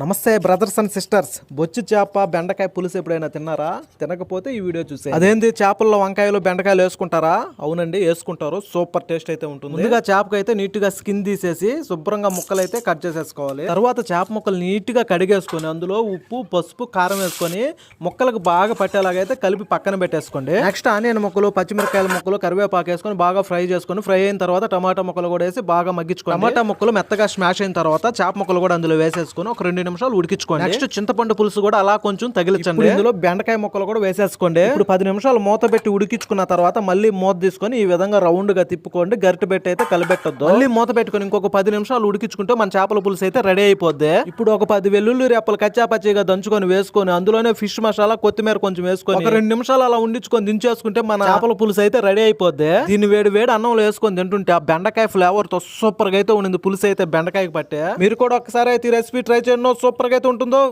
నమస్తే brothers and sisters బొచ్చు చేప బెండకాయ పులుసు ఎప్పుడైనా తిన్నారా? తినకపోతే ఈ వీడియో చూసే అదేంది చేపల్లో వంకాయలు బెండకాయలు వేసుకుంటారా? అవునండి వేసుకుంటారు. సూపర్ టేస్ట్ అయితే ఉంటుంది. ముందుగా చేపకు అయితే నీట్గా స్కిన్ తీసేసి శుభ్రంగా ముక్కలు అయితే కట్ చేసేసుకోవాలి. తర్వాత చేప ముక్కలు నీట్గా కడిగేసుకొని అందులో ఉప్పు పసుపు కారం వేసుకొని ముక్కలకు బాగా పట్టేలాగైతే కలిపి పక్కన పెట్టేసుకోండి. నెక్స్ట్ ఆనియన్ ముక్కలు పచ్చిమిరకాయల ముక్కలు కరివేపాకు వేసుకొని బాగా ఫ్రై చేసుకొని ఫ్రై అయిన తర్వాత టమాటా ముక్కలు కూడా వేసి బాగా మగ్గించుకోండి. టమాటా ముక్కలు మెత్తగా స్మాష్ అయిన తర్వాత చేప ముక్కలు కూడా అందులో వేసేసుకొని ఒక రెండు నిమిషాలు ఉడికించుకోండి. నెక్స్ట్ చింతపండు పులుసు కూడా అలా కొంచెం తగిలించండి. ఇందులో బెండకాయ ముక్కలు కూడా వేసేసుకోండి. ఇప్పుడు పది నిమిషాలు మూత పెట్టి ఉడికించుకున్న తర్వాత మళ్ళీ మూత తీసుకొని ఈ విధంగా రౌండ్గా తిప్పుకోండి. గరిటె పెట్టి అయితే కలిపెట్టొద్దు మళ్ళీ మూత పెట్టుకొని ఇంకొక పది నిమిషాలు ఉడికించుకుంటే మన చేపల పులుసు అయితే రెడీ అయిపోద్ది. ఇప్పుడు ఒక పది వెల్లుల్లి రెప్పలు కచ్చా పచ్చిగా దంచుకొని వేసుకొని అందులోనే ఫిష్ మసాలా కొత్తిమీర కొంచెం వేసుకొని ఒక రెండు నిమిషాలు అలా ఉండించుకొని దించేసుకుంటే మన చేపల పులుసు అయితే రెడీ అయిపోద్ది. దీన్ని వేడి వేడి అన్నంలో వేసుకొని తింటుంటే ఆ బెండకాయ ఫ్లేవర్తో సూపర్గా అయితే ఉండింది పులుసు అయితే బెండకాయకి పట్టే. మీరు కూడా ఒకసారి అయితే ఈ రెసిపీ ట్రై చేయండి. సూపర్గా అయితే ఉంటుందో?